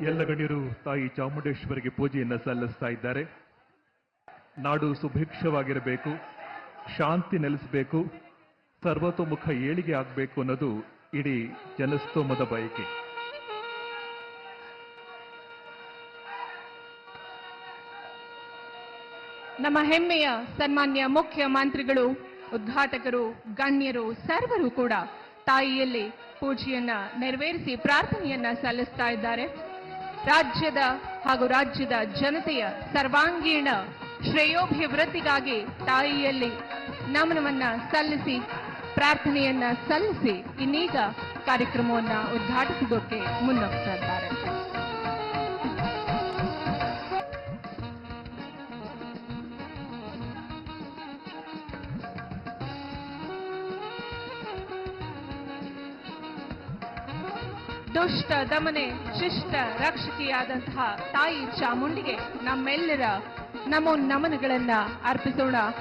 ಎಲ್ಲ ಗಣ್ಯರು ತಾಯಿ ಚಾಮುಂಡೇಶ್ವರಿಗೆ ಪೂಜೆಯನ್ನ ಸಲ್ಲಿಸ್ತಾ ಇದ್ದಾರೆ. ನಾಡು ಸುಭಿಕ್ಷವಾಗಿರಬೇಕು, ಶಾಂತಿ ನೆಲೆಸಬೇಕು, ಸರ್ವತೋಮುಖ ಏಳಿಗೆ ಆಗಬೇಕು ಅನ್ನೋದು ಇಡೀ ಜನಸ್ತೋಮದ ಬಯಕೆ. ನಮ್ಮ ಹೆಮ್ಮೆಯ, ಸನ್ಮಾನ್ಯ ಮುಖ್ಯಮಂತ್ರಿಗಳು ಉದ್ಘಾಟಕರು, ಗಣ್ಯರು, ಸರ್ವರು ಕೂಡ ತಾಯಿಯಲ್ಲಿ ಪೂಜೆಯನ್ನ ನೆರವೇರಿಸಿ ಪ್ರಾರ್ಥನೆಯನ್ನ ಸಲ್ಲಿಸ್ತಾ ಇದ್ದಾರೆ. ರಾಜ್ಯದ ಹಾಗೂ ರಾಜ್ಯದ ಜನತೆಯ ಸರ್ವಾಂಗೀಣ ಶ್ರೇಯೋಭಿವೃದ್ಧಿಗಾಗಿ ತಾಯಿಯಲ್ಲಿ ನಮನವನ್ನ ಸಲ್ಲಿಸಿ, ಪ್ರಾರ್ಥನೆಯನ್ನ ಸಲ್ಲಿಸಿ ಇನ್ನೀಗ ಕಾರ್ಯಕ್ರಮವನ್ನ ಉದ್ಘಾಟಿಸುವುದಕ್ಕೆ ಮುನ್ನೋಗ್ತಾ ಇದ್ದಾರೆ ದುಷ್ಟ ದಮನೆ ಶಿಷ್ಟ ರಕ್ಷಕಿಯಾದಂತಹ ತಾಯಿ ಚಾಮುಂಡಿಗೆ ನಮ್ಮೆಲ್ಲರ ನಮೋ ನಮನಗಳನ್ನ ಅರ್ಪಿಸೋಣ.